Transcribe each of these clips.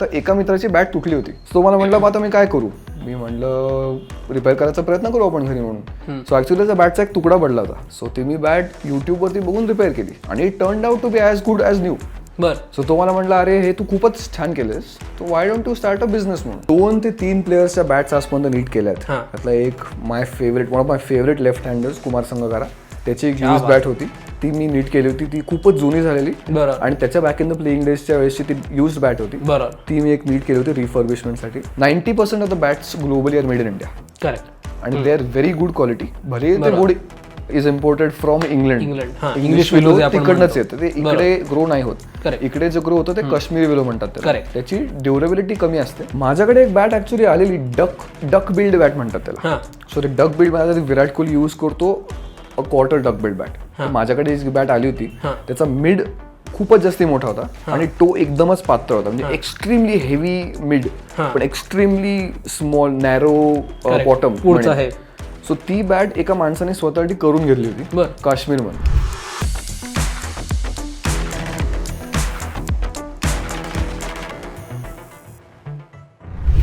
तर एका मित्राची बॅट तुटली होती. तो मला म्हटलं "मग आता मी काय करू? मी म्हटलं रिपेअर करायचा प्रयत्न करू आपण घरी म्हणून. सो ऍक्च्युली त्या बॅटचा एक तुकडा पडला होता. सो ती मी बॅट युट्यूबवरती बघून रिपेअर केली. आणि it turn out to be as good as new बर. सो तो मला म्हटलं अरे हे तू खूपच छान केलेस. तो why don't to start a business म्हणून? दोन ते तीन प्लेयर्सच्या बॅट्स आजपर्यंत नीट केल्या आहेत हां. त्यातला एक my favourite one of my favourite left handers Kumar Sangakkara. त्याची एक यूज बॅट होती. ती मी नीट केली होती ती खूपच जुनी झालेली. बरं. आणि त्याच्या बॅक इन द प्लेइंग डेजच्या वेळेसची ती यूज बॅट होती. बरं. ती मी एक नीट केली होती रिफर्बिशमेंटसाठी ninety percent of the bats globally are made in India correct आणि they are very good quality भले ते good is imported from England England English willow तिकडनंच. येतं. ते इकडे ग्रो नाही होत. इकडे जे ग्रो होतं ते काश्मीरी विलो म्हणतात. त्याची ड्युरेबिलिटी कमी असते. माझ्याकडे एक बॅट ऍक्च्युली आलेली डक डक बिल्ड बॅट म्हणतात त्याला. सो ते डक बिल्ड माझा विराट कोहली यूज करतो a quarter duck build bat माझ्याकडे जी बॅट आली होती. त्याचा मिड खूपच जास्ती मोठा होता आणि तो एकदमच पातळ होता म्हणजे एक्स्ट्रीमली हेवी मिड. पण extremely small narrow. Bottom. So ती बॅट एका माणसाने स्वतःसाठी करून घेतली होती बर काश्मीरमध्ये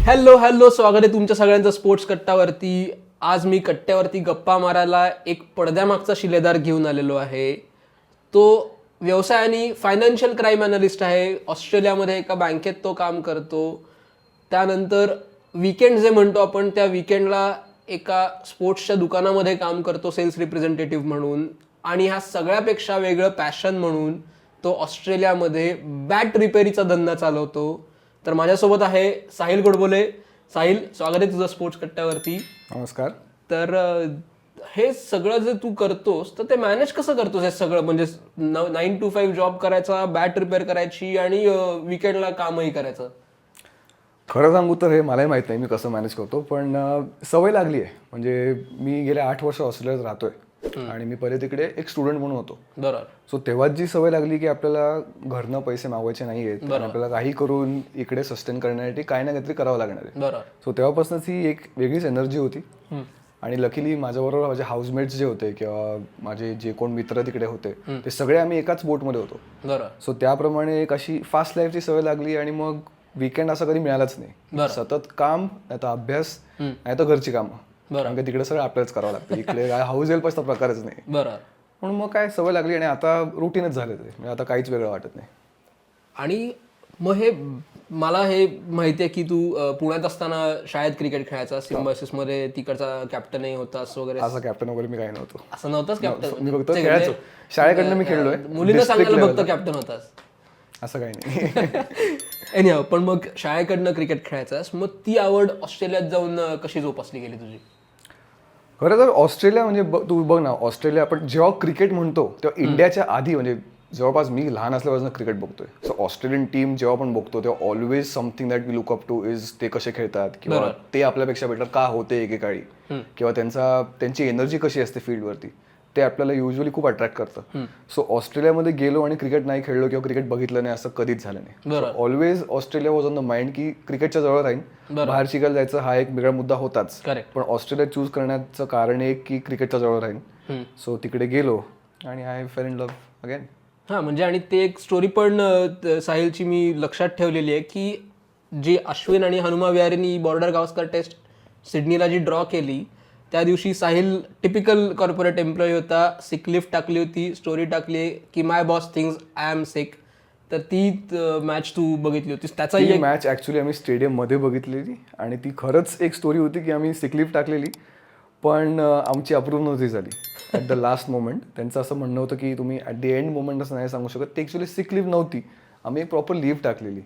हॅलो हॅलो स्वागत आहे तुमच्या सगळ्यांचं स्पोर्ट्स कट्टावरती आज मी कट्ट्यावरती गप्पा मारायला एक पडद्यामागचा शिलेदार घेऊन आलेलो आहे. तो व्यवसाय आणि फायनान्शियल क्राईम अनालिस्ट आहे. ऑस्ट्रेलियामध्ये एका बँकेत तो काम करतो. त्यानंतर विकेंड जे म्हणतो आपण त्या विकेंडला एका स्पोर्ट्सच्या दुकानामध्ये काम करतो सेल्स रिप्रेझेंटेटिव्ह म्हणून. आणि ह्या सगळ्यापेक्षा वेगळं पॅशन म्हणून तो ऑस्ट्रेलियामध्ये बॅट रिपेरीचा धंदा चालवतो. तर माझ्यासोबत आहे साहिल गोडबोले. साहिल स्वागत आहे तुझं स्पोर्ट्स कट्ट्यावरती. नमस्कार. तर अं, हे सगळं जे तू करतोस तर ते मॅनेज कसं करतोस हे सगळं? म्हणजे नाईन टू फाईव्ह जॉब करायचा बॅट रिपेअर करायची आणि विकेंडला कामही करायचं. खरं सांगू तर हे मलाही माहीत नाही मी कसं मॅनेज करतो पण अं, सवय लागली आहे. म्हणजे मी गेले आठ वर्ष ऑस्ट्रेलियात राहतोय. आणि मी पहिले तिकडे एक स्टुडंट म्हणून होतो. बरोबर. सो तेव्हाच जी सवय लागली की आपल्याला घरनं पैसे मागवायचे नाही आहेत आपल्याला काही करून इकडे सस्टेन करण्यासाठी काही ना काहीतरी करावं लागणार आहे. बरोबर. सो तेव्हापासूनच ही एक वेगळीच एनर्जी होती. आणि लकीली माझ्याबरोबर माझे हाऊसमेट्स जे होते किंवा माझे जे कोण मित्र तिकडे होते ते सगळे आम्ही एकाच बोटमध्ये होतो. बरोबर. सो त्याप्रमाणे एक अशी फास्ट लाईफची सवय लागली आणि मग विकेंड असं कधी मिळालंच नाही. सतत काम नाही तर अभ्यास नाही तर घरची कामं. कारण की तिकडे सगळं आपल्यालाच करावं लागतं. इकडे काय हाऊस हेल्प असता प्रकारच नाही. बरोबर म्हणून मग काय सवय लागली आणि आता रुटीनच झालं ते. म्हणजे आता काहीच वेगळं वाटत नाही. आणि मग हे मला हे माहिती आहे की तू पुण्यात असताना शाळेत क्रिकेट खेळायचा सिम्बायसिसमध्ये तिकडचा कॅप्टनही होतास वगैरे. असा कॅप्टन वगैरे मी काही नव्हतो. असं नव्हतंच कॅप्टन मी फक्त खेळायचो. शाळेकडनं मी खेळलोय. मुलींना सांगायला फक्त कॅप्टन होतास. असं काही नाही. एनी पण मग शाळेकडनं क्रिकेट खेळायचास. मग ती आवड ऑस्ट्रेलियात जाऊन कशी जोपासली गेली तुझी? खरं तर ऑस्ट्रेलिया म्हणजे ब- तू बघ ना ऑस्ट्रेलिया आपण जेव्हा क्रिकेट म्हणतो तेव्हा इंडियाच्या आधी म्हणजे जवळपास मी लहान असल्यापासून क्रिकेट बघतोय. सो ऑस्ट्रेलियन टीम जेव्हा आपण बघतो तेव्हा always something that we look up to is ते कसे खेळतात किंवा ते आपल्यापेक्षा बेटर का होते एकेकाळी? किंवा त्यांचा त्यांची एनर्जी कशी असते फील्डवरती ते आपल्याला युजली खूप अट्रॅक्ट करतं. सो ऑस्ट्रेलियामध्ये गेलो आणि क्रिकेट नाही खेळलो किंवा क्रिकेट बघितलं नाही असं कधीच झालं नाही. Always Australia was on the mind की क्रिकेटच्या जवळ राहीन. बाहेर शिकायला जायचं हा एक वेगळा मुद्दा होताच. पण ऑस्ट्रेलिया चूज करण्याचं कारण एक की क्रिकेटच्या जवळ राहीन. सो तिकडे गेलो आणि I fell in love again हा म्हणजे आणि ते एक स्टोरी पण साहिलची मी लक्षात ठेवलेली आहे की जी अश्विन आणि हनुमा विहारीनी बॉर्डर गावस्कर टेस्ट सिडनीला जी ड्रॉ केली त्या दिवशी साहिल टिपिकल कॉर्पोरेट एम्प्लॉई होता. सिक लिफ्ट टाकली होती स्टोरी टाकली. की my boss things I am sick तर ती मॅच तू बघितली होतीस. त्याचाही मॅच ऍक्च्युली आम्ही स्टेडियममध्ये बघितलेली. आणि ती खरंच एक स्टोरी होती की आम्ही सिकलीफ टाकलेली. पण आमची अप्रूव्ह नव्हती झाली. ॲट द लास्ट मोमेंट त्यांचं असं म्हणणं होतं की तुम्ही ॲट द एंड मोमेंट असं नाही सांगू शकत. ती ॲक्च्युली सिक लिव्ह नव्हती. आम्ही एक प्रॉपर लिव्ह टाकलेली.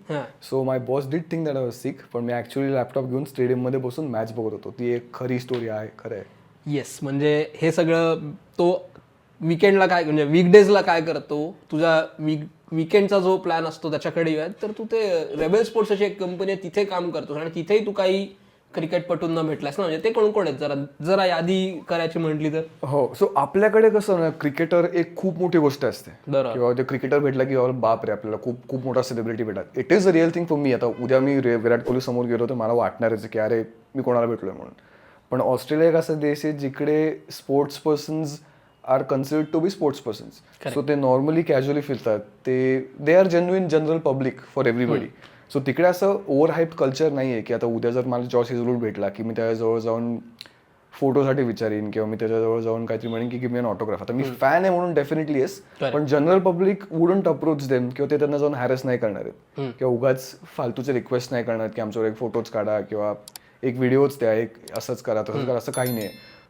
So my boss did think that I was sick पण मी ॲक्च्युली लॅपटॉप घेऊन स्टेडियममध्ये बसून मॅच बघत होतो. ती एक खरी स्टोरी आहे खरं आहे. येस म्हणजे हे सगळं तो विकेंडला काय म्हणजे वीकडेजला काय करतो तुझा वीक विकेंडचा जो प्लॅन असतो त्याच्याकडे येऊयात तर तू ते रेबेल स्पोर्ट्स अशी एक कंपनी आहे तिथे काम करतोस आणि तिथेही तू काही क्रिकेटपटूंना भेटलास ना? म्हणजे ते कोण कोण आहेत? जरा जरा यादी करायची म्हटली तर. हो सो आपल्याकडे कसं ना क्रिकेटर एक खूप मोठी गोष्ट असते. बरोबर किंवा ते क्रिकेटर भेटला की बाबा बाप रे आपल्याला खूप खूप मोठा सेलिब्रिटी भेटतात it is a real thing for me आता उद्या मी रे- विराट कोहली समोर गेलो तर मला वाटणारच आहे की अरे मी कोणाला भेटलोय म्हणून. पण ऑस्ट्रेलिया एक असा देश आहे जिकडे sports persons are considered to be sports persons so ते नॉर्मली कॅज्युअली फिरतात. ते they are genuine general public for everybody so तिकडे असं ओव्हर हाईप कल्चर नाही आहे की आता उद्या जर मला जॉर्ज हेझलवूड भेटला की मी त्याच्याजवळ जाऊन फोटोसाठी विचारीन किंवा मी त्याच्याजवळ जाऊन काहीतरी म्हणेन की मी ऑटोग्राफ आता मी फॅन आहे म्हणून डेफिनेटली येस पण general public wouldn't approach them किंवा ते त्यांना जाऊन हॅरेस नाही करणार आहेत. किंवा उगाच फालतूचे रिक्वेस्ट नाही करणार की आमच्यावर एक फोटोज काढा किंवा एक व्हिडिओज द्या एक असंच करा तसंच करा असं काही नाही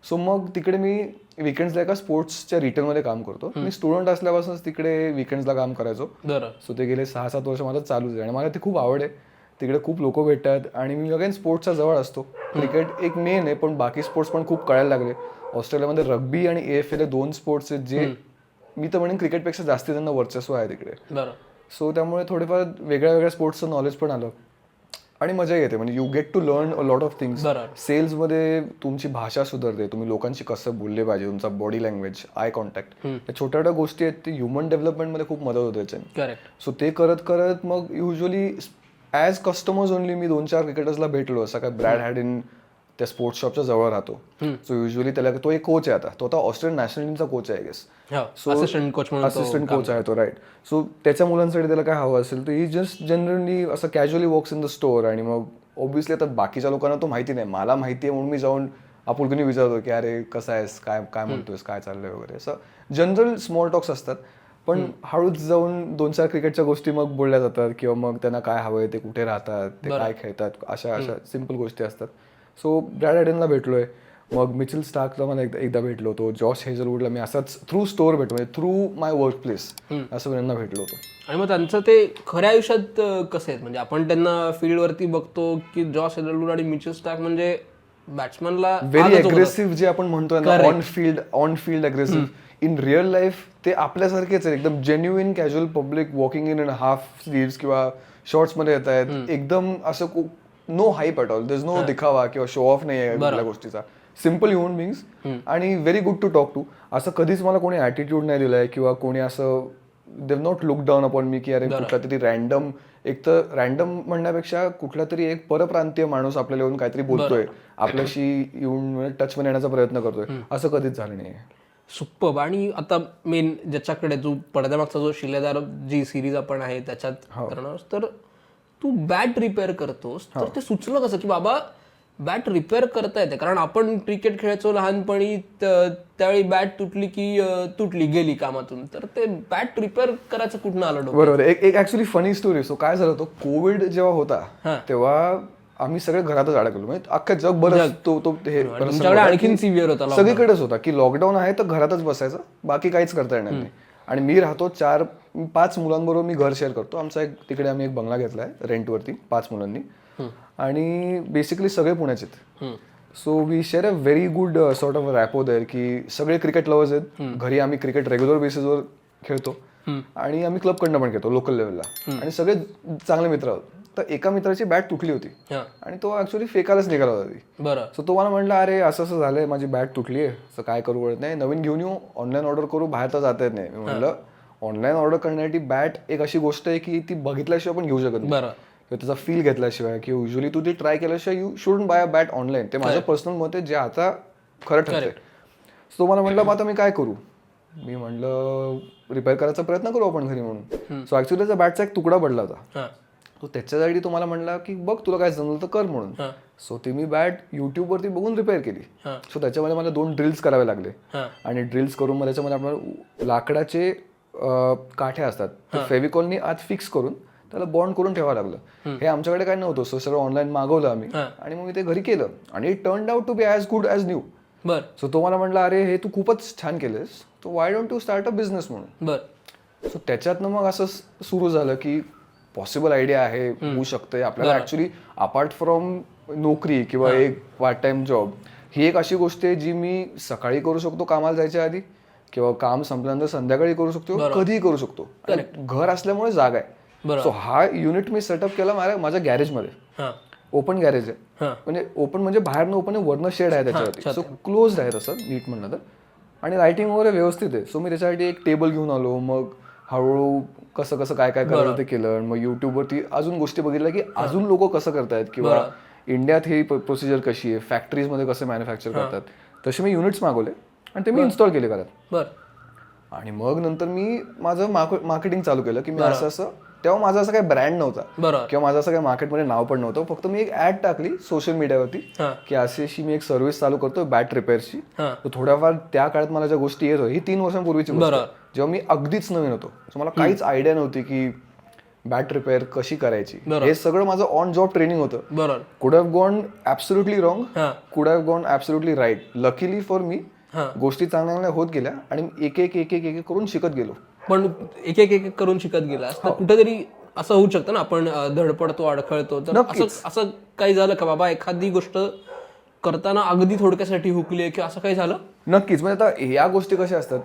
सो मग तिकडे मी विकेंड्सला एका स्पोर्ट्सच्या रिटर्नमध्ये काम करतो. मी स्टुडंट असल्यापासूनच तिकडे विकेंड्सला काम करायचो. सो ते गेले सहा सात वर्ष माझं चालूच आहे. आणि मला ते खूप आवड आहे. तिकडे खूप लोक भेटतात. आणि मी अगेन स्पोर्ट्सच्या जवळ असतो. क्रिकेट एक मेन आहे पण बाकी स्पोर्ट्स पण खूप कळायला लागले. ऑस्ट्रेलियामध्ये रग्बी आणि ए एफ एल हे दोन स्पोर्ट्स आहेत जे मी तर म्हणेन क्रिकेटपेक्षा जास्ती त्यांना वर्चस्व आहे तिकडे. सो त्यामुळे थोडेफार वेगळ्या वेगळ्या स्पोर्ट्सचं नॉलेज पण आलं. आणि मजा येते. म्हणजे you get to learn a lot of things. सेल्समध्ये तुमची भाषा सुधारते. तुम्ही लोकांशी कसं बोलले पाहिजे तुमचा बॉडी लँग्वेज आय कॉन्टॅक्ट त्या छोट्या छोट्या गोष्टी आहेत ते ह्युमन डेव्हलपमेंटमध्ये खूप मदत होते त्याच्याने सो ते करत करत मग युजली ॲज कस्टमर्स ओनली मी दोन चार क्रिकेटर्सला भेटलो. असं काय ब्रॅड हॅड इन त्या स्पोर्ट्स शॉपच्या जवळ राहतो. सो युजली त्याला तो एक कोच आहे आता. तो आता ऑस्ट्रेलियन नॅशनल टीमचा कोच आहे गेस हो असिस्टंट कोच असिस्टंट कोच आहे तो राईट सो त्याच्या मुलांसाठी त्याला काय हवं असेल तर ही जस्ट जनरली असं casually works in the store आणि मग ऑब्विसली आता बाकीच्या लोकांना तो माहिती नाही. मला माहिती आहे म्हणून मी जाऊन आपुलकीने विचारतो की अरे कसं आहेस? काय काय म्हणतोयस? काय चाललंय वगैरे? असं जनरल स्मॉल टॉक्स असतात. पण हळूच जाऊन दोन चार क्रिकेटच्या गोष्टी मग बोलल्या जातात किंवा मग त्यांना काय हवंय ते कुठे राहतात ते काय खेळतात अशा अशा सिंपल गोष्टी असतात. सो ब्रॅड ॲडनला भेटलोय. मग मिचिल स्टार्कला मला एकदा एकदा भेटलो होतो. जॉश हेझलवूडला मी असाच थ्रू स्टोअर भेटलो म्हणजे थ्रू माय वर्क प्लेस असं त्यांना भेटलो होतो. आणि मग त्यांचं ते खऱ्या आयुष्यात कसे आहेत? म्हणजे आपण त्यांना फील्डवरती बघतो की जॉस हेललूड आणि मिचेल स्टार्क म्हणजे बॅट्समनला व्हेरी अग्रेसिव्ह जे आपण म्हणतो ना on field on field aggressive in real life ते आपल्यासारखेच आहे एकदम genuine casual public walking in half sleeves किंवा शॉर्ट्समध्ये येत आहेत. एकदम असं no hype at all there no दिखावा किंवा शो ऑफ नाही आहे कुठल्या गोष्टीचा. सिंपल ह्युमन बिंग्स आणि very good to talk to असं कधीच मला कोणी ॲटिट्यूड नाही दिलाय किंवा कोणी असं they've not look down upon me की अरे कुठला तरी रॅन्डम एक तर रॅन्डम म्हणण्यापेक्षा कुठला तरी एक परप्रांतीय माणूस आपल्याला येऊन काहीतरी बोलतोय. आपल्याशी येऊन टच मध्ये येण्याचा प्रयत्न करतोय. असं कधीच झालं नाही सुप्पब आणि आता मेन ज्याच्याकडे जो पडद्यामागचा जो शिलेदार जी सिरीज आपण आहे त्याच्यात करणार तर तू बॅट रिपेअर करतोस तर ते सुचलं कसं की बाबा बॅट रिपेअर करता येते कारण आपण क्रिकेट खेळायचो लहानपणी त- त्यावेळी बॅट तुटली की तुटली गेली कामातून. तर ते बॅट रिपेअर करायचं कुठं आलं? बरोबर. एक एक ऍक्च्युली फनी स्टोरी सो काय झालं होतं? कोविड जेव्हा. होता तेव्हा आम्ही सगळे घरातच अडकलो. म्हणजे अख्खं जग बरं तो तो हे आणखीन सिव्हिअर होता सगळीकडेच होता. की लॉकडाऊन आहे तर घरातच बसायचं. बाकी काहीच करता येणार नाही. आणि मी राहतो चार पाच मुलांबरोबर मी घर शेअर करतो. आमचा एक तिकडे आम्ही एक बंगला घेतलाय रेंटवरती पाच मुलांनी. आणि बेसिकली सगळे पुण्याचे so we share a very good sort of rapport there की सगळे क्रिकेट लवर्स आहेत. घरी आम्ही क्रिकेट रेग्युलर बेसिसवर खेळतो. आणि आम्ही क्लबकडनं पण खेळतो लोकल लेवलला आणि सगळे चांगले मित्र आहोत. तर एका मित्राची बॅट तुटली होती. आणि तो ऍक्च्युली फेकायलाच निघाला होता ती बरं. सो तो मला म्हणला अरे असं असं झालंय माझी बॅट तुटली आहे असं काय करू कळत नाही. नवीन घेऊन येऊ ऑनलाईन ऑर्डर करू बाहेर तर जाता येत नाही. मी म्हणलं ऑनलाईन ऑर्डर करण्यासाठी बॅट एक अशी गोष्ट आहे की ती बघितल्याशिवाय पण घेऊ शकत नाही. किंवा त्याचा फील घेतल्याशिवाय किंवा युजली तू ती ट्राय केल्याशिवाय you should buy a bat online ते माझं पर्सनल मत आहे जे आता खरं ठरतंय. सो मला म्हटलं मग आता मी काय करू? मी म्हणलं रिपेअर करायचा प्रयत्न करू आपण घरी म्हणून. सो ऍक्च्युली त्याचा बॅटचा एक तुकडा पडला होता. तो त्याच्यासाठी तुम्हाला म्हणला की बघ तुला काय जमलं तर कर म्हणून. सो ती मी बॅट युट्यूबवरती बघून रिपेअर केली. सो त्याच्यामध्ये मला दोन ड्रिल्स करावे लागले. आणि ड्रिल्स करून मग त्याच्यामध्ये आपल्याला लाकडाचे काठे असतात. फेविकॉलनी आत फिक्स करून त्याला बॉन्ड करून ठेवावं लागलं. हे आमच्याकडे काय नव्हतं. सो सगळं ऑनलाईन मागवलं आम्ही. आणि मग मी ते घरी केलं. आणि it turn out to be as good as new बर. सो तो मला म्हटला अरे हे तू खूपच छान केलंस. तो why don't to start a business म्हणून? बर. सो त्याच्यातनं मग असं सुरू झालं की पॉसिबल आयडिया आहे होऊ शकते आपल्याला ऍक्च्युली अपार्ट फ्रॉम नोकरी किंवा एक पार्ट टाइम जॉब ही एक अशी गोष्ट आहे जी मी सकाळी करू शकतो कामाला जायच्या आधी किंवा काम संपल्यानंतर संध्याकाळी करू शकतो किंवा कधीही करू शकतो. घर असल्यामुळे जागा आहे. सो हा युनिट मी सेटअप केला माझ्या माझ्या गॅरेजमध्ये हा. ओपन गॅरेज आहे. म्हणजे ओपन म्हणजे बाहेरनं ओपन वरनं शेड आहे त्याच्यावरती. सो क्लोज आहे. तसं नीट म्हणलं तर. आणि लाइटिंग वगैरे व्यवस्थित आहे. सो मी त्याच्यासाठी एक टेबल घेऊन आलो. मग हळूहळू कसं कसं काय काय करायचं ते केलं. मग युट्यूबवरती अजून गोष्टी बघितल्या की अजून लोक कसं करतायत किंवा इंडियात ही प्रोसिजर कशी आहे? फॅक्टरीजमध्ये कसं मॅन्युफॅक्चर करतात? तसे मी युनिट्स मागवले आणि ते मी इन्स्टॉल केले घरात. बर. आणि मग नंतर मी माझं मार्केटिंग चालू केलं की मी असं असं तेव्हा माझा असं काही ब्रँड नव्हता. किंवा माझं असं काही मार्केटमध्ये नाव पण नव्हतं. फक्त मी एक ऍड टाकली सोशल मीडियावरती. की अशी अशी मी एक सर्व्हिस चालू करतो बॅट रिपेअरची थोड्याफार त्या काळात मला ज्या गोष्टी येत होत्या ही तीन वर्षांपूर्वीची गोष्ट. जेव्हा मी अगदीच नवीन होतो So मला काहीच आयडिया नव्हती की बॅट रिपेअर कशी करायची. हे सगळं माझं ऑन जॉब ट्रेनिंग होतं. बरोबर. Could have gone absolutely wrong हा. Could have gone absolutely right luckily for me. गोष्टी चांगल्या चांगल्या होत गेल्या आणि एक एक एक एक एक करून शिकत गेलो. पण एक एक एक एक करून शिकत गेलास. हो. तर कुठेतरी असं होऊ शकतं ना आपण धडपडतो अडखळतो. तर असं असं काही झालं का बाबा एखादी गोष्ट करताना अगदी थोडक्यासाठी हुकली किंवा असं काही झालं? नक्कीच. म्हणजे आता या गोष्टी कशा असतात?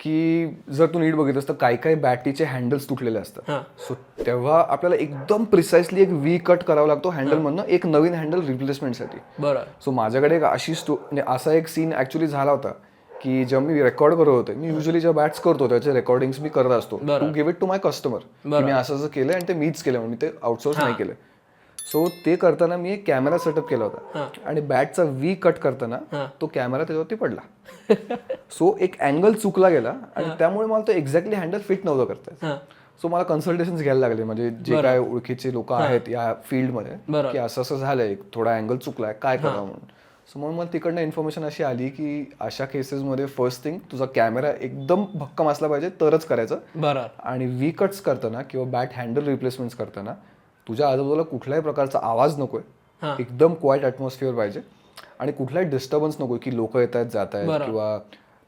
की जर तू नीट बघितलंस तर काही काही बॅटीचे हँडल्स तुटलेले असतात. सो तेव्हा आपल्याला एकदम प्रिसाइसली एक वी कट करावा लागतो हँडल मधनं एक नवीन हँडल रिप्लेसमेंटसाठी बरं. सो माझ्याकडे एक अशी स्टो म्हणजे असा एक सीन ऍक्च्युली झाला होता की जेव्हा मी रेकॉर्ड करत होते मी युजली जेव्हा बॅट्स करतो त्याचे रेकॉर्डिंग्स मी करत असतो to give it to my customer मी असं असं केलं आणि ते मीच केलं म्हणून मी ते आउटसोर्स नाही केलं सो ते करताना मी एक कॅमेरा सेटअप केला होता. आणि बॅटचा वी कट करताना तो कॅमेरा त्याच्यावरती पडला. सो एक अँगल चुकला गेला आणि त्यामुळे मला तो एक्झॅक्टली हँडल फिट नव्हतं करता हां. सो मला कन्सल्टेशन घ्यायला लागले. म्हणजे जे काय ओळखीचे लोक आहेत या फील्डमध्ये. की असं असं झालंय थोडा अँगल चुकलाय काय करावं म्हणून. सो म्हणून मला तिकडनं इन्फॉर्मेशन अशी आली की अशा केसेसमध्ये फर्स्ट थिंग तुझा कॅमेरा एकदम भक्कम असला पाहिजे तरच करायचं. बरं. आणि वी कट्स करताना किंवा बॅट हँडल रिप्लेसमेंट्स करताना तुझ्या आजूबाजूला कुठल्याही प्रकारचा आवाज नकोय. हां. एकदम क्वाईट ॲटमॉस्फिअर पाहिजे. आणि कुठलाही डिस्टर्बन्स नको की लोक येत आहेत जात आहेत किंवा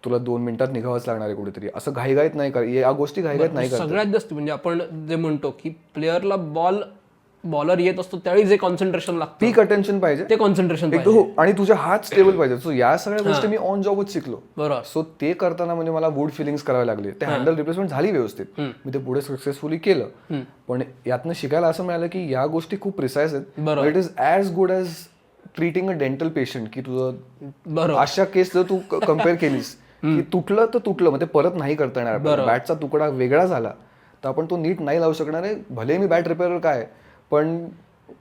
तुला दोन मिनिटात निघावंच लागणार आहे कुठेतरी. असं घाईघाईत नाही कर या गोष्टी घाईघाईत नाही कर सगळ्यात जास्त म्हणजे आपण जे म्हणतो की प्लेअरला बॉल बॉलर येत असतो त्यावेळी जे कॉन्सन्ट्रेशन लागतं. पीक अटेन्शन पाहिजे. ते कॉन्सन्ट्रेशन एक तर हो आणि तुझे हात स्टेबल पाहिजे. सो या सगळ्या गोष्टी मी ऑन जॉबच शिकलो. बरोबर. सो ते करताना म्हणजे मला गुड फिलिंग्स करावे लागले. ते हँडल रिप्लेसमेंट झाली व्यवस्थित. मी ते पुढे सक्सेसफुली केलं. पण यातनं शिकायला असं मिळालं की या गोष्टी खूप प्रिसाइज आहेत. It is as good as treating a dental patient की तुझं अशा केस जर तू कंपेअर केलीस की तुटलं तर तुटलं म्हणजे परत नाही करता येणार बॅटचा तुकडा वेगळा झाला तर आपण तो नीट नाही लावू शकणार आहे. भले मी बॅट रिपेअर काय पण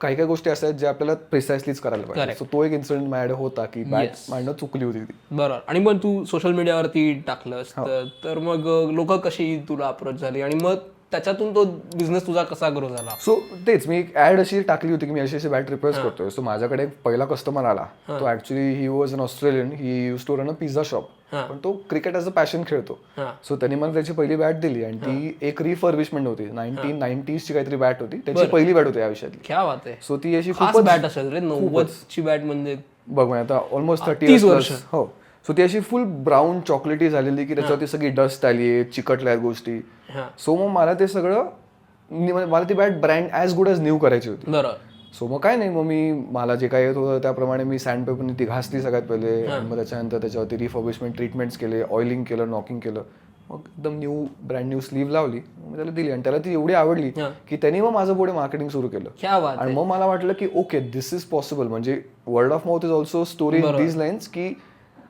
काही काही गोष्टी असतात ज्या आपल्याला प्रिसाइसलीच करायला पाहिजे. सो तो एक इन्सिडेंट माझ्याकडे होता की बॅट मांडणं चुकली होती ती. बरोबर. आणि मग तू सोशल मीडियावरती टाकलंस तर- तर मग लोक कशी तुला अप्रोच झाली? आणि मग त्याच्यातून तो बिझनेस तुझा कसा ग्रो झाला? सो तेच मी एक ऍड अशी टाकली होती की मी अशी अशी बॅट रिपेअर्स करतोय. सो माझ्याकडे एक पहिला कस्टमर आला. तो actually he was an Australian he used to run a pizza shop पण तो क्रिकेट ॲज अ पॅशन खेळतो. सो त्यांनी मला त्याची पहिली बॅट दिली आणि ती एक रिफर्बिशमेंट होती. नाईन्टीन नाईन्टीजची काहीतरी बॅट होती. त्याची पहिली बॅट होती आयुष्यातली क्या बात आहे. सो ती अशी खूपच बॅट असेल रे नव्वदची बॅट म्हणजे. बघ म्हणजे आता ऑलमोस्ट थर्टी वर्ष. हो. सो ती अशी फुल ब्राऊन चॉकलेटी झालेली की त्याच्यावरती सगळी डस्ट आली आहे चिकटल्या गोष्टी. सो मग मला ते सगळं मला ती bat brand as good as new करायची होती. बरोबर सो मग काय नाही मग मी मला जे काय येत होतं त्याप्रमाणे मी सँड पेपरने ती घासली सगळ्यात पहिले. मग त्याच्यानंतर त्याच्यावरती रिफर्बिशमेंट ट्रीटमेंट्स केले ऑइलिंग केलं नॉकिंग केलं. मग एकदम न्यू ब्रँड न्यू स्लीव लावली. मग त्याला दिली आणि त्याला ती एवढी आवडली की त्यांनी मग माझं पुढे मार्केटिंग सुरू केलं. आणि मग मला वाटलं की ओके दिस इज पॉसिबल म्हणजे word of mouth is also story in these lines की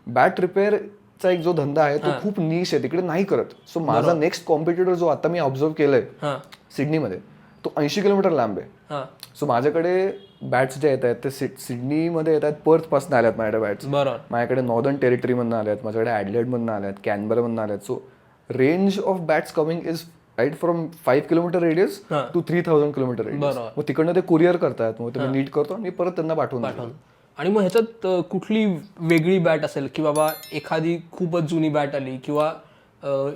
बॅट रिपेअरचा एक जो धंदा आहे तो खूप निश आहे तिकडे नाही करत. सो माझा नेक्स्ट कॉम्पिटिटर जो आता मी ऑब्झर्व केलंय सिडनीमध्ये तो ऐंशी किलोमीटर लांब आहे. सो माझ्याकडे बॅट्स जे येत आहेत ते सिड सिडनीमध्ये येत आहेत पर्थपासून आल्यात माझ्याकडे बॅट्स बरोबर माझ्याकडे नॉर्दर्न टेरिटरीमधनं आल्या आहेत माझ्याकडे ॲडलेडमधनं आल्या आहेत कॅनबरामधनं आल्या आहेत. So range of bats coming is right from five kilometre radius to three thousand kilometre radius. मग तिकडनं ते कुरिअर करतात मग ते नीट करतो आणि परत त्यांना पाठवून. आणि मग ह्याच्यात कुठली वेगळी बॅट असेल की बाबा एखादी खूपच जुनी बॅट आली किंवा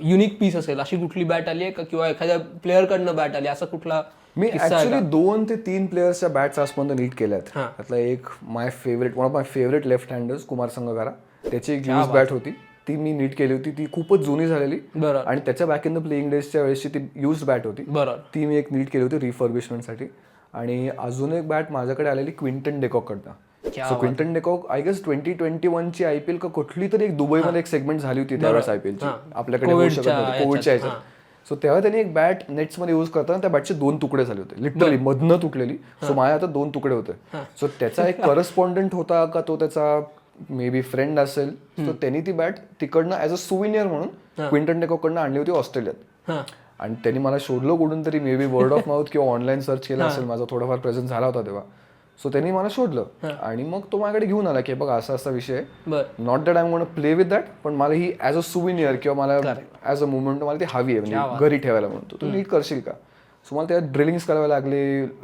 युनिक पीस असेल अशी कुठली बॅट आली आहे का? किंवा एखाद्या प्लेअरकडनं बॅट आली असा कुठला मी ऍक्च्युली दोन ते तीन प्लेयर्सच्या बॅट्स आजपर्यंत नीट केल्या आहेत हा. त्यातला एक my favourite one of my favourite left handers Kumar Sangakkara त्याची एक यूज बॅट होती. ती मी नीट केली होती. ती खूपच जुनी झालेली. आणि त्याच्या बॅक इन द प्लेइंग डेजच्या वेळेसची ती यूज बॅट होती. ती मी एक नीट केली होती रिफर्बिशमेंटसाठी आणि अजून एक बॅट माझ्याकडे आलेली Quinton डेकॉकडनं so Quinton de Kock I guess twenty twenty वनची आय पी एल का कुठली तरी एक दुबईमध्ये एक सेगमेंट झाली होती त्यावेळेस आय पी एलची आपल्याकडे कोविडच्या ह्याच्यात सो तेव्हा त्यांनी एक बॅट नेट्समध्ये यूज करताना त्या बॅटचे दोन तुकडे झाले होते. लिटरली मधनं तुटलेली सो माझ्या आता दोन तुकडे होते. सो त्याचा एक करस्पॉन्डंट होता का तो त्याचा मे बी फ्रेंड असेल सो त्यांनी ती बॅट तिकडनं ॲज अ सुविनियर म्हणून क्विंटन डेकॉकडनं आणली होती ऑस्ट्रेलियात. आणि त्यांनी मला शोधलं कुठून तरी may be word of mouth किंवा ऑनलाईन सर्च केलं असेल. माझा थोडाफार प्रेझेंट झाला होता तेव्हा. सो त्यांनी मला शोधलं. आणि मग तो माझ्याकडे घेऊन आला की बघ असा असा विषय not that I gonna play with that पण मला ही ॲज अ सुविनियर किंवा मला ॲज अ मुवमेंट मला ती हवी आहे. म्हणजे घरी ठेवायला म्हणतो तू नीट करशील का? सो मला त्यात ड्रिलिंग्स करावे लागले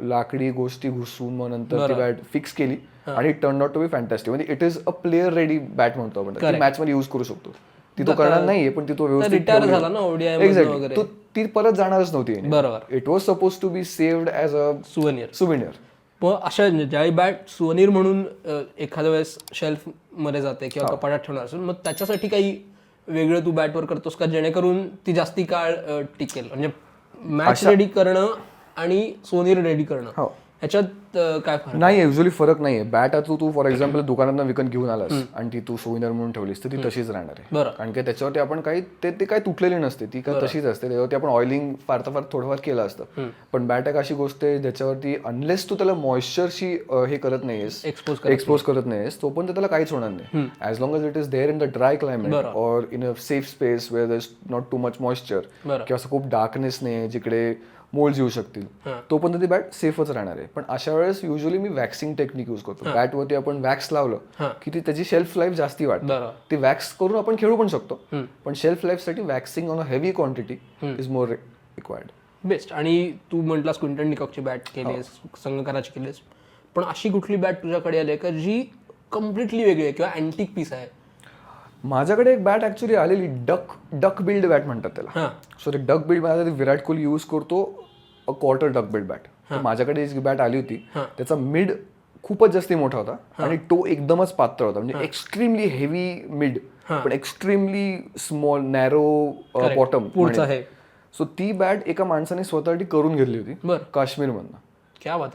लाकडी गोष्टी घुसून मग नंतर ती बॅट फिक्स केली आणि turn out to be fantastic म्हणजे it is a player ready bat म्हणतो आपण. मॅच मध्ये युज करू शकतो. ती तो करणार नाहीये पण ती तो व्यवस्थित एक्झॅक्टली तो ती परत जाणारच नव्हती. बरोबर. It was suppose to be saved as a souvenir souvenir मग अशा ज्यावेळी बॅट सुवनीर म्हणून एखाद्या वेळेस शेल्फमध्ये जाते किंवा कपाटात ठेवणार असेल मग त्याच्यासाठी काही वेगळं तू बॅटवर करतोस का जेणेकरून ती जास्ती काळ टिकेल? म्हणजे मॅच रेडी करणं आणि सोनीर रेडी करणं. हो. ह्याच्यात काय फरक नाही युजली फरक नाहीये. बॅट आता तू फॉर एक्झाम्पल दुकानात विकत घेऊन आलास आणि ती तू सोविनर म्हणून ठेवलीस तर ती तशीच राहणार आहे. कारण की त्याच्यावरती आपण काही ते ते काही तुटलेली नसते ती काय तशीच असते. त्याच्यावरती आपण ऑइलिंग फार तर फार थोडंफार केलं असतं. पण बॅट एक अशी गोष्ट आहे ज्याच्यावरती अनलेस तू त्याला मॉइश्चरशी हे करत नाहीयेस एक्सपोज एक्सपोज करत नाहीस तोपर्यंत त्याला काहीच होणार नाही. As long as it is there in the dry climate or in a safe space where is not too much moisture. किंवा असं खूप डार्कनेस नाही जिकडे मोल्ड येऊ शकतील. तोपर्यंत ती बॅट सेफच राहणार आहे. पण अशा वेळेस युजली मी वॅक्सिंग टेक्निक यूज करतो. बॅटवरती आपण वॅक्स लावलं की ती त्याची शेल्फ लाईफ जास्ती वाटते ती वॅक्स करून आपण खेळू पण शकतो. पण shelf लाईफसाठी waxing on a heavy quantity is more required best आणि तू म्हटलास क्विंटन निकॉकची बॅट केलीस संगकाराची केलीस. पण अशी कुठली बॅट तुझ्याकडे आली आहे का जी कम्प्लिटली वेगळी आहे किंवा अँटिक पीस आहे? माझ्याकडे एक बॅट ऍक्च्युली आलेली डक डक बिल्ड बॅट म्हणतात त्याला. सो ते डक बिल्ड माझा विराट कोहली यूज करतो a quarter duck build bat माझ्याकडे जी बॅट आली होती. त्याचा मिड खूपच जास्ती मोठा होता आणि तो एकदमच पातळ होता. म्हणजे एक्स्ट्रीमली हेवी मिड पण extremely small narrow bottom so ती बॅट एका माणसाने स्वतःसाठी करून घेतली होती बात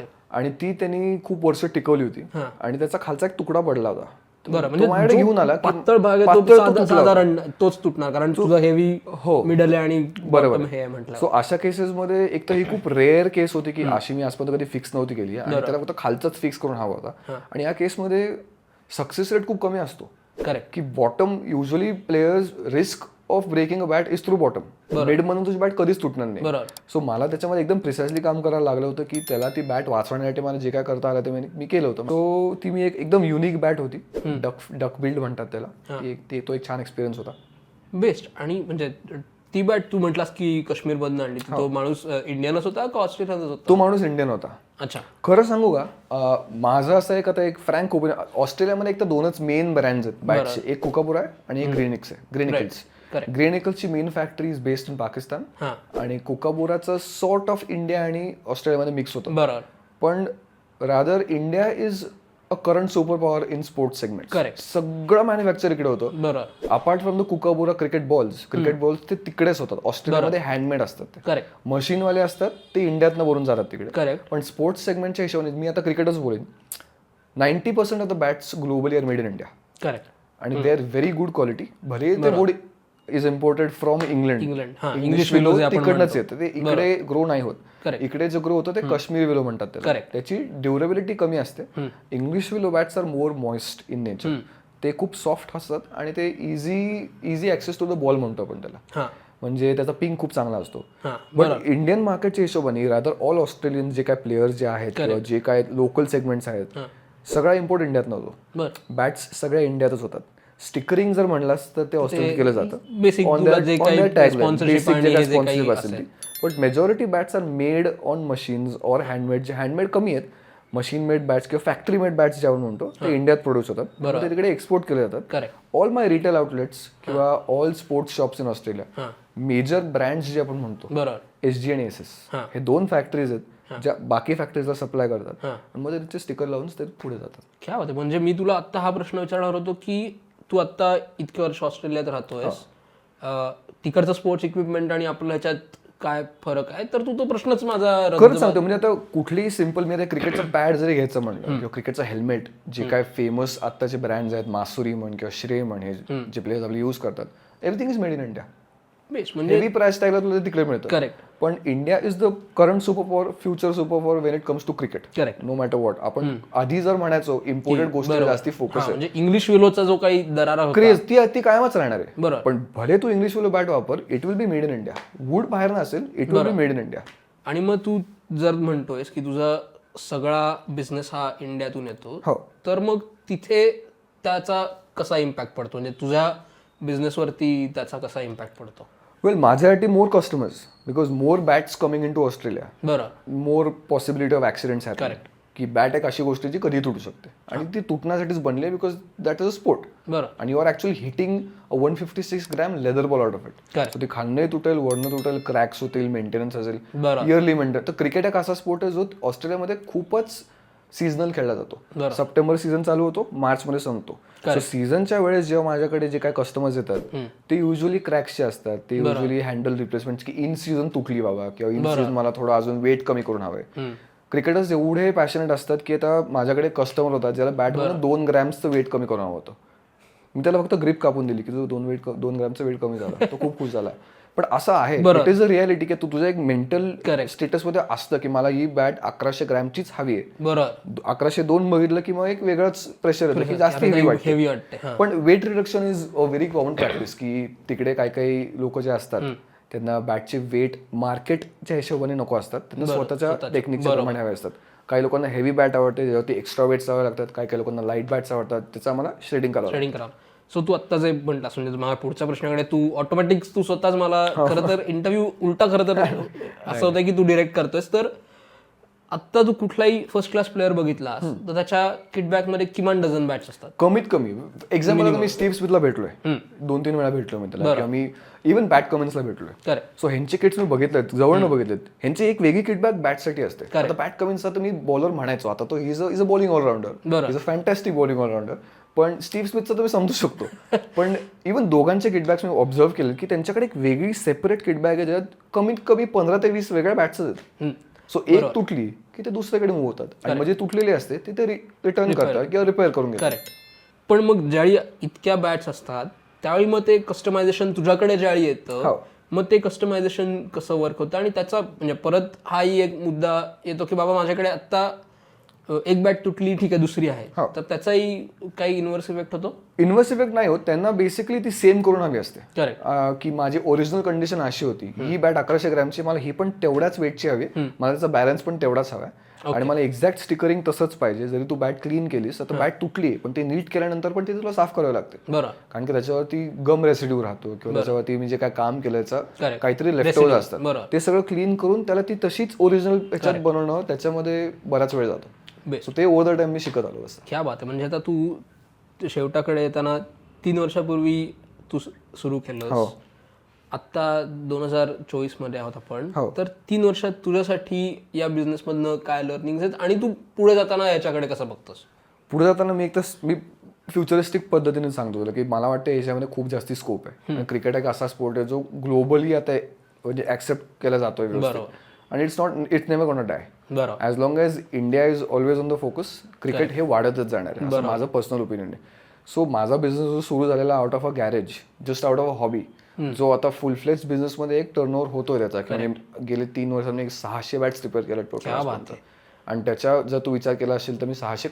आहे. आणि ती त्यांनी खूप वर्ष टिकवली होती. आणि त्याचा खालचा एक तुकडा पडला होता. बरं म्हणजे घेऊन आला पातळ भाग आहे तो. साधारण तोच तुटणार कारण तुझं हेवी हो. मिडल आहे आणि बरोबर हे म्हटलं. सो अशा केसेसमध्ये एक तर ही खूप रेअर केस होती की अशी मी आजपर्यंत कधी फिक्स नव्हती केली आणि त्याला फक्त खालचाच फिक्स करून हवा होता. आणि या केसमध्ये सक्सेस रेट खूप कमी असतो. करेक्ट की bottom usually players risk of breaking a bat is through bottom mid मधून तुझी बॅट कधीच तुटणार नाही. सो मला त्याच्यामध्ये एकदम प्रिसाइसली काम करायला लागलं होतं की त्याला ती बॅट वाचवण्यासाठी मला जे काय करता आलं ते मी- केलं होतं. सो ती मी एक एकदम युनिक बॅट होती. डक डक बिल्ड म्हणतात त्याला. ती एक- ते एक छान एक्सपिरियन्स होता. बेस्ट आणि म्हणजे ती बॅट तू म्हटलास की काश्मीर मधनं आणली. हो. तो माणूस इंडियनच होता का ऑस्ट्रेलियाचाच होता? तो माणूस इंडियन होता. अच्छा. खरं सांगू का माझं असं एक आता एक फ्रँक ऑस्ट्रेलियामध्ये एक तर दोनच मेन ब्रँड्स आहेत बॅटचे एक कोकापुरा आहे आणि एक ग्रेनिक्स आहे. Gray Nicolls Correct. ग्रेनिकल्सची main factory is based in Pakistan आणि कोकाबुराचं सॉर्ट ऑफ इंडिया आणि ऑस्ट्रेलियामध्ये मिक्स होतं. बरोबर. पण rather India is a current super power in sports segment Correct. सगळं मॅन्युफॅक्चर इकडे होतं. बरोबर. Apart from the Kookaburra cricket balls cricket balls ते तिकडेच होतात. ऑस्ट्रेलियामध्ये हँडमेड असतात ते. करेक्ट मशीनवाले असतात ते इंडियातनं भरून जातात तिकडे. करेक्ट पण स्पोर्ट्स सेगमेंटच्या हिशोबाने मी आता क्रिकेटच बोलेन. Ninety percent of the bats globally are made in India correct आणि they are very good quality भले ते is imported from England England English willow तिकडनंच येतं. ते इकडे ग्रो नाही होत. इकडे जे ग्रो होतं ते काश्मीरी विलो म्हणतात त्याला. त्याची ड्युरेबिलिटी कमी असते. English willow bats are more moist in nature ते खूप सॉफ्ट असतात आणि ते easy easy access to the ball म्हणतो आपण त्याला. म्हणजे त्याचा पिंक खूप चांगला असतो. बट इंडियन मार्केटच्या हिशोबाने रादर ऑल ऑस्ट्रेलियन जे काय प्लेयर्स जे आहेत किंवा जे काय लोकल सेगमेंट्स आहेत सगळा इम्पोर्ट इंडियात नव्हतो बॅट्स सगळ्या इंडियातच होतात. स्टिकरिंग जर म्हणलास तर ते ऑस्ट्रेलियात केलं जातं. बेसिक that- जे काही असेल. But majority bats are made on machines or handmade जे हँडमेड कमी आहेत मशीन मेड बॅट्स किंवा फॅक्टरी मेड बॅट्स जे आपण म्हणतो ते इंडियात प्रोड्यूस होतात. ते तिकडे एक्सपोर्ट केले जातात. ऑल माय रिटेल आउटलेट्स किंवा all sports shops in Australia major brands जे आपण म्हणतो एस जी आणि एस एस हां. दोन फॅक्टरीज आहेत ज्या बाकी फॅक्टरीजला सप्लाय करतात. मग त्याचे स्टिकर लावून ते पुढे जातात. क्या म्हणजे मी तुला आत्ता हा प्रश्न विचारणार होतो की तू आत्ता इतके वर्ष ऑस्ट्रेलियात राहतोयस. तिकडचं स्पोर्ट्स इक्विपमेंट आणि आपल्या ह्याच्यात काय फरक आहे? तर तू तो प्रश्नच माझा खरंच सांगतो म्हणजे आता कुठलीही सिंपल मी आता क्रिकेटचं पॅड जरी घ्यायचं म्हणलं किंवा क्रिकेटचं हेल्मेट जे काय फेमस आत्ताचे ब्रँड्स आहेत मासुरी म्हण किंवा श्रे म्हण हे जे प्लेयर्स आपले यूज करतात everything is made in India base म्हणजे हेवी प्राइस टॅगला तुला ते तिकडे मिळतं. करेक्ट पण India is the current super power future super power when it comes to cricket correct no matter what आपण आधी जर म्हणायचो इम्पोर्टेड गोष्टी जास्ती फोकस आहे म्हणजे इंग्लिश विलोचा जो काही दरारा क्रेज ती ती कायमच राहणार आहे. बरोबर. पण भले तू इंग्लिश विलो बॅट वापर it will be made in India wood बाहेर नसेल it will be made in India आणि मग तू जर म्हणतोयस की तुझा सगळा बिझनेस हा इंडियातून येतो हो. तर मग तिथे त्याचा कसा इम्पॅक्ट पडतो? म्हणजे तुझ्या बिझनेसवरती त्याचा कसा इम्पॅक्ट पडतो? वेल माझ्यासाठी more customers because more bats coming in to Australia more possibility of accidents happen की बॅट एक अशी गोष्ट जी कधी तुटू शकते. आणि ती तुटण्यासाठीच बनली because that is a sport बरं. आणि you are actually hitting one fifty six gram leather ball out of it ती खाणंही तुटेल वरनं तुटेल क्रॅक्स होतील मेंटेनन्स असेल इयरली मेंटेन तर क्रिकेट एक असा स्पोर्ट आहे जो ऑस्ट्रेलियामध्ये खूपच सीझनल खेळला जातो. बरं. सप्टेंबर सीझन चालू होतो मार्च मध्ये संपतो सो सीझनच्या वेळेस जेव्हा माझ्याकडे जे काय कस्टमर्स येतात ते युजली क्रॅक्सचे असतात ते युजली हँडल रिप्लेसमेंट की इन सीझन तुटली बाबा किंवा इन सीझन मला थोडं अजून वेट कमी करून हवंय. क्रिकेटर्स एवढे पॅशनेट असतात की आता माझ्याकडे कस्टमर होता ज्याला बॅटमध्ये दोन ग्रॅम्सचं वेट कमी करून हवं होतं. मी त्याला फक्त ग्रिप कापून दिली की तुझं दोन वेट दोन ग्रॅमचं वेट कमी झाला तो खूप खुश झाला. पण असं आहे इट इज अ रियालिटी की तू तुझ्या एक मेंटल Correct. स्टेटसमध्ये असतं की मला ही बॅट अकराशे ग्रॅमचीच हवी आहे. बरं. अकराशे दोन बघितलं की मग एक वेगळंच प्रेशर येतं की जास्त हेवी वाटते. पण weight reduction is a very common practice की तिकडे काही काही लोक जे असतात त्यांना बॅटचे वेट मार्केटच्या हिशोबाने नको असतात. त्यांना स्वतःच्या टेक्निकच्या प्रमाणे हवे असतात. काही लोकांना हेवी बॅट आवडते ज्यावरती एक्स्ट्रा वेट्स हवे लागतात काही काही लोकांना लाइट बॅट्स आवडतात त्याचा आम्हाला शेडिंग करावं सो तू आत्ता जे म्हटलास म्हणजे माझ्या पुढच्या प्रश्नाकडे तू ऑटोमॅटिक तू स्वतःच मला खरं तर इंटरव्ह्यू उलटा खरं तर असं होतं की तू डिरेक्ट करतोयस. तर आत्ता तू कुठलाही फर्स्ट क्लास प्लेअर बघितलास तर त्याच्या किटबॅकमध्ये किमान डझन बॅट्स असतात. कमीत कमी. एक्झाम्पल मी स्टीव्ह स्मिथला भेटलोय. दोन तीन वेळा भेटलो मी त्याला. मी इव्हन बॅट कमेंट्सला भेटलोय. सो ह्यांचे किट्स मी बघितलेत जवळनं बघितलेत. ह्यांची एक वेगळी किटबॅक बॅटसाठी असते. आता बॅट कमिन्सचा तर मी बॉलर म्हणायचो. आता तो is is a bowling allrounder. Is a fantastic bowling allrounder पण स्टीव्ह स्मिथचं मी समजू शकतो. पण इव्हन दोघांचे किटबॅक्स मी ऑब्झर्व केले की त्यांच्याकडे एक वेगळी सेपरेट किटबॅग आहे ज्यात कमीत कमी पंधरा ते वीस वेगळ्या बॅट्स आहेत. सो एक तुटली की ते दुसरीकडे मूव्ह होतात. आणि म्हणजे तुटलेली असते ती ते रिटर्न करतात किंवा रिपेअर करून घेतात. करेक्ट पण मग ज्यावेळी इतक्या बॅट्स असतात त्यावेळी मग ते कस्टमायझेशन तुझ्याकडे ज्यावेळी येतं हो. मग ते कस्टमायझेशन कसं वर्क होतं? आणि त्याचा म्हणजे परत हाही एक मुद्दा येतो की बाबा माझ्याकडे आत्ता एक बॅट तुटली ठीक आहे दुसरी आहे. हो. तर त्याचाही काही इन्व्हर्स इफेक्ट होतो? इन्व्हर्स इफेक्ट नाही होत. त्यांना बेसिकली ती सेम करून हवी असते. की माझी ओरिजिनल कंडिशन अशी होती. ही बॅट अकराशे ग्रॅमची मला ही पण तेवढ्याच वेटची हवी. मला त्याचा बॅलन्स पण तेवढाच हवा आणि मला एक्झॅक्ट स्टिकरिंग तसंच पाहिजे. जरी तू बॅट क्लीन केलीस तर बॅट तुटली पण ते नीट केल्यानंतर पण ते तुला साफ करावं लागते. कारण की त्याच्यावरती गम रेसिड्यू राहतो किंवा त्याच्यावरती मी जे काय काम केलं याचं Correct. काहीतरी लेफ्ट असतात ते सगळं क्लीन करून त्याला ती तशीच ओरिजिनल ह्याच्यात बनवणं त्याच्यामध्ये बराच वेळ जातो. बेस सो ते ओव्हर द टाइम मी शिकत आलो असं. क्या बात आहे. म्हणजे आता तू शेवटाकडे येताना तीन वर्षापूर्वी तू सुरू केलं हो. आत्ता दोन हजार चोवीसमध्ये आहोत आपण. हो. तर तीन वर्षात तुझ्यासाठी या बिझनेस मधनं काय लर्निंग आहेत आणि तू पुढे जाताना याच्याकडे कसं बघतोस? पुढे जाताना मी एक तर मी फ्युचरिस्टिक पद्धतीने सांगतो तुला की मला वाटतं याच्यामध्ये खूप जास्ती स्कोप आहे. क्रिकेट एक असा स्पोर्ट आहे जो ग्लोबली आता म्हणजे ऍक्सेप्ट केला जातोय आणि it's not it's never gonna die बरं. As long as India is always on the focus cricket हे वाढतच जाणार आहे. असं माझं पर्सनल ओपिनियन आहे. सो माझा बिझनेस जो सुरू झालेला out of a garage just out of a hobby जो आता फुल फ्लेज बिझनेसमध्ये एक टर्नओव्हर होतोय त्याचा. की म्हणजे गेले तीन वर्षांनी एक सहाशे बॅट्स रिपेअर केल्या टोटल आणि त्याच्या जर तू विचार केला असेल तर मी सहाशे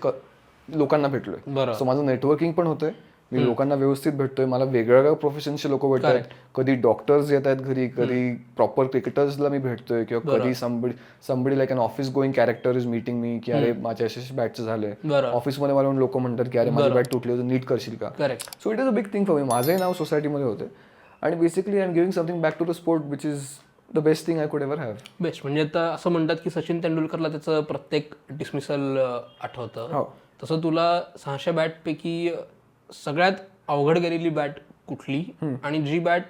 लोकांना भेटलोय. बरं. सो माझं नेटवर्किंग पण होतंय. मी लोकांना व्यवस्थित भेटतोय मला वेगवेगळ्या प्रोफेशनचे लोक भेटतात. कधी डॉक्टर्स येत आहेत घरी कधी प्रॉपर क्रिकेटर्सला मी भेटतोय किंवा कधी somebody somebody like an office going character is meeting me की अरे माझ्या असे बॅटचं झालंय. बरं ऑफिसमध्ये मला लोक म्हणतात की अरे माझी बॅट तुटली होती नीट करशील का? So it is a big thing for me माझंही नाव सोसायटीमध्ये होते. आणि basically I am giving something back to the sport which is the best thing I could ever have best म्हणजे आता असं म्हणतात की सचिन तेंडुलकरला त्याचं प्रत्येक डिसमिसल आठवतं. हो. तसं तुला सहाशे बॅट पैकी अ, सगळ्यात अवघड गेलेली बॅट कुठली? आणि जी बॅट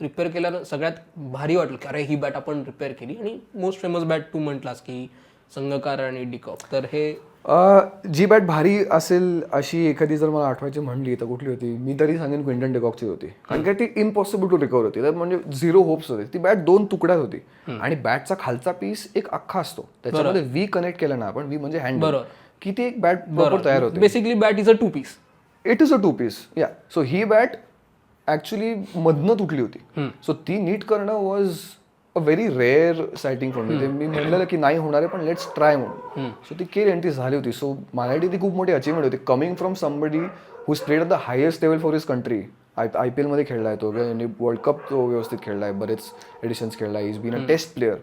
रिपेअर केल्यानं सगळ्यात भारी वाटलं की अरे ही बॅट आपण रिपेअर केली. आणि मोस्ट फेमस बॅट तू म्हटलास की संगकार आणि डिकॉक तर हे अ, जी बॅट भारी असेल अशी एखादी जर मला आठवायची म्हणली तर कुठली होती? मी तरी सांगेन क्विंटन डेकॉकची होती. कारण काय ती इम्पॉसिबल टू रिकवर होती. तर म्हणजे झिरो होप्स होते. ती बॅट दोन तुकड्यात होती. आणि बॅटचा खालचा पीस एक अख्खा असतो. त्याच्यामध्ये वी कनेक्ट केला ना आपण वी म्हणजे हँडल बरोबर. की ती एक बॅट प्रॉपर तयार होते. Basically bat is a two piece it is a two piece yeah so he bat actually मधनं तुटली होती. सो ती नीट करणं was a very rare sighting for me मी म्हणलेलं की नाही होणार आहे पण लेट्स ट्राय म्हणून. सो ती केली आणि ती झाली होती. सो माझ्यासाठी ती खूप मोठी अचिव्हमेंट होती. Coming from somebody who at the highest level for his country I I P एलमध्ये खेळला आहे तो. वर्ल्ड कप तो व्यवस्थित खेळला आहे. बरेच एडिशन्स खेळला आहे. Is been a test player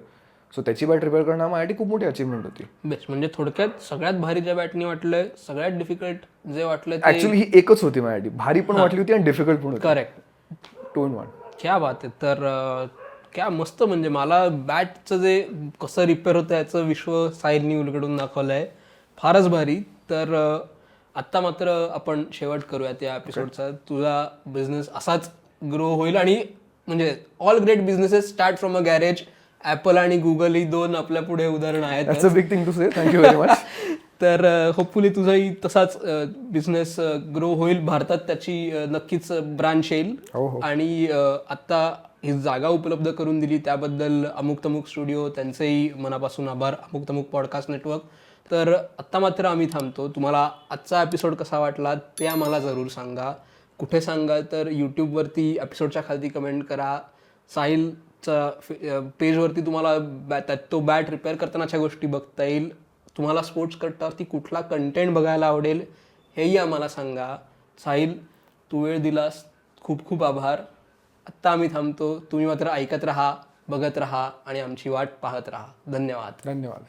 so त्याची बॅट रिपेअर करणं माझ्यासाठी खूप मोठी अचिव्हमेंट होती. बेस्ट म्हणजे थोडक्यात सगळ्यात भारी ज्या बॅटनी वाटलंय सगळ्यात डिफिकल्ट जे वाटलं ऍक्च्युली ही एकच होती माझ्यासाठी. भारी पण वाटली होती आणि डिफिकल्ट पण होती. करेक्ट टू इन वन क्या बात आहे. तर क्या मस्त म्हणजे मला बॅटचं जे कसं रिपेअर होतं याचं विश्व साहिलनी उलगडून दाखवलं आहे फारच भारी. तर आत्ता मात्र आपण शेवट करूयात या एपिसोडचा तुझा बिझनेस असाच ग्रो होईल आणि म्हणजे all great businesses start from a garage Apple आणि गुगल ही दोन आपल्या पुढे उदाहरणं आहेत. Big thing to say thank you very much तर होपफुली तुझाही तसाच बिझनेस ग्रो होईल. भारतात त्याची नक्कीच ब्रांच येईल. हो, हो. आणि अ, आत्ता ही जागा उपलब्ध करून दिली त्याबद्दल अमुक तमुक स्टुडिओ त्यांचेही मनापासून आभार. अमुक तमुक पॉडकास्ट नेटवर्क तर आत्ता मात्र आम्ही थांबतो. तुम्हाला आजचा एपिसोड कसा वाटला ते आम्हाला जरूर सांगा. कुठे सांगा तर यूट्यूबवरती एपिसोडच्या खाली कमेंट करा. साहिलचा पेजवरती तुम्हाला बॅ- त्यात तो बॅट रिपेअर करतानाच्या गोष्टी बघता येईल. तुम्हाला स्पोर्ट्स कट्टावरती कुठला कंटेंट बघायला आवडेल हेही आम्हाला सांगा. साहिल तू वेळ दिलास. खूप खूप आभार. आत्ता आम्ही थांबतो. तुम्ही मात्र ऐकत राहा बघत राहा आणि आमची वाट पाहत राहा. धन्यवाद. धन्यवाद.